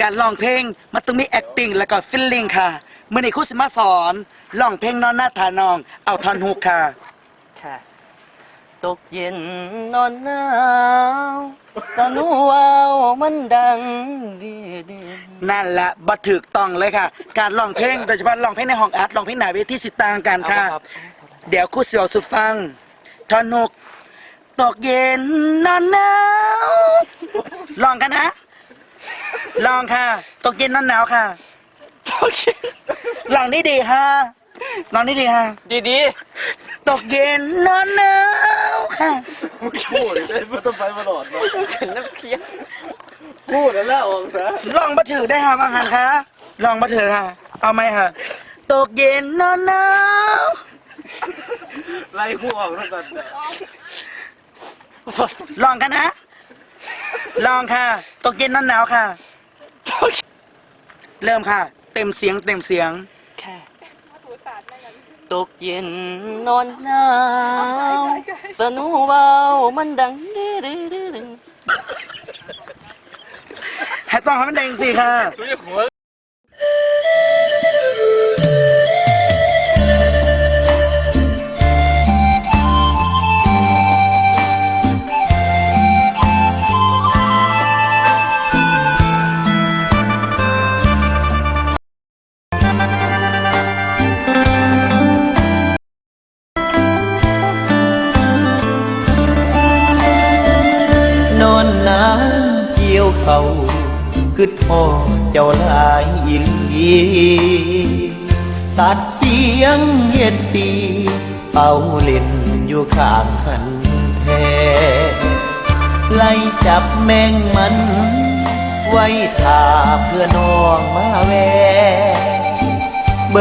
การร้องเพลงมันต้องมี acting แล้วก็ feeling ค่ะเมื่อนี้ครูสิมาสอนร้องเพลงนอนหน้าทานอง เอาท่อนฮุกค่ะ ค่ะตกเย็นนอนหนาวสนุวาวมันดังดีดีนั่นแหละบัถึกต้องเลยค่ะ การร้องเพลงโดยเฉพาะร้องเพลงในห้องอัดร้องเพลงหน้าเวทีสิต่างกันค่ะ เอาครับ เดี๋ยวครูเสียวสุฟังท่อนฮุกตกเย็นนอนหนาวลองกันนะ ลองค่ะตกเย็นนอนหนาวค่ะตกเย็นลองนี่ดีๆค่ะลองนี่ดีๆค่ะดีดีตกเย็นนอนหนาวค่ะพูดได้ไม่ต้องไปมาหลอดเนาะๆน้ำเคี้ยวพูดแล้วละออกซะลองมาถือได้ค่ะบางหันค่ะลองมาถือค่ะ เอาไหมค่ะ ตกเย็นนอนหนาวไล่คู่ออกแล้วกันเนี่ยลองกันนะ ลองค่ะ ตกเย็นนอนหนาวค่ะ เริ่มค่ะ เต็มเสียงเต็มเสียงแค่ตกเย็นนอนหนาวสนุวาวมันดังดีดีดีดีให้ต้องให้มันแดงสิค่ะ ช่วยหัว นอนน้ำเกี่ยวเขาคือพ่อเจ้าลายอินลีตัดเสียงเย็ดปีเป่าเล่นอยู่ข้างคันแท้ไล่จับแมงมัน ไว้ท่าเพื่อน้องมาแว